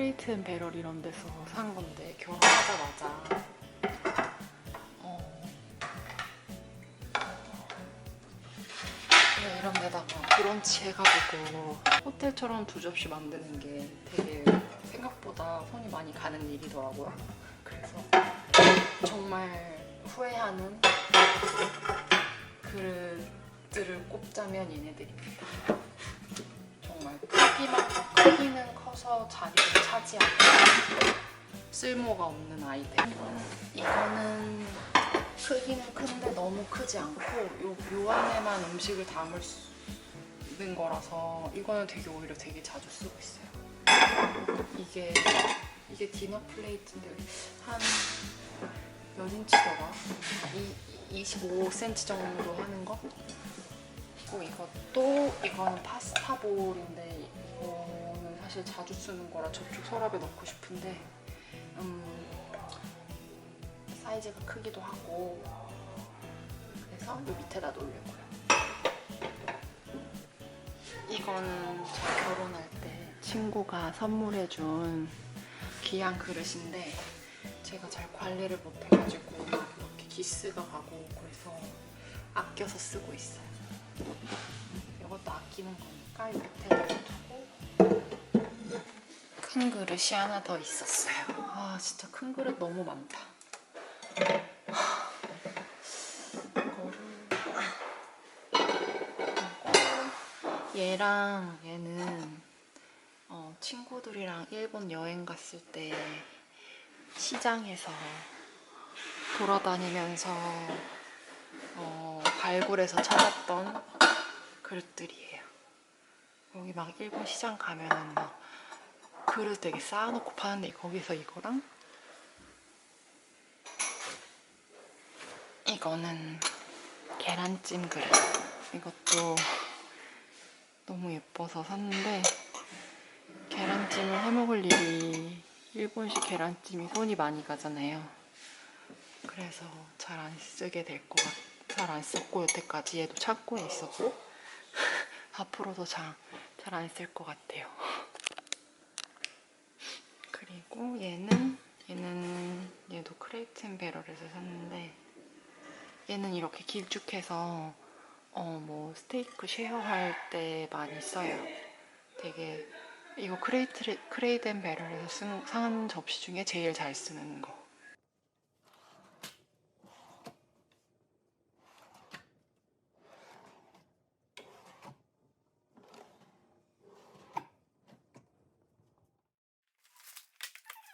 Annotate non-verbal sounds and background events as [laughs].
크레이트 앤 배럴 이런 데서 산 건데 결혼하자마자 어, 그냥 이런 데다가 브런치 해가지고 호텔처럼 두 접시 만드는 게 되게 생각보다 손이 많이 가는 일이더라고요. 그래서 정말 후회하는 그릇들을 꼽자면 얘네들입니다. 크기만 크기는 커서 자리를 차지하고 쓸모가 없는 아이템. 이거는 크기는 큰데 너무 크지 않고 요, 요 안에만 음식을 담을 수 있는 거라서 이거는 되게 오히려 되게 자주 쓰고 있어요. 이게 이게 디너 플레이트인데 한 몇 인치더라? 이 25cm 정도 하는 거? 그리고 이것도 이거는 파스타 볼인데 이거는 사실 자주 쓰는 거라 저쪽 서랍에 넣고 싶은데 음, 사이즈가 크기도 하고 그래서 요 밑에다 놓으려고요. 이거는 저 결혼할 때 친구가 선물해준 귀한 그릇인데 제가 잘 관리를 못해가지고 이렇게 기스가 가고 그래서 아껴서 쓰고 있어요. 이것도 아끼는 거니까 이 밑에 두고 큰 그릇이 하나 더 있었어요. 아 진짜 큰 그릇 너무 많다. 얘랑 얘는 어, 친구들이랑 일본 여행 갔을 때 시장에서 돌아다니면서 어, 발굴해서 찾았던 그릇들이에요. 여기 막 일본 시장 가면은 막 그릇 되게 쌓아놓고 파는데 거기서 이거랑 이거는 계란찜 그릇. 이것도 너무 예뻐서 샀는데 계란찜을 해먹을 일이 일본식 계란찜이 손이 많이 가잖아요. 그래서 잘 안 쓰게 될 것 같, 잘 안 썼고 여태까지 얘도 창고에 있었고 [laughs] 앞으로도 잘 안 쓸 것 같아요. 그리고 얘는 얘는 얘도 크레이튼 베럴에서 샀는데 얘는 이렇게 길쭉해서 어 뭐 스테이크 쉐어할 때 많이 써요. 되게 이거 크레이트 크레이든 베럴에서 쓴, 산 접시 중에 제일 잘 쓰는 거.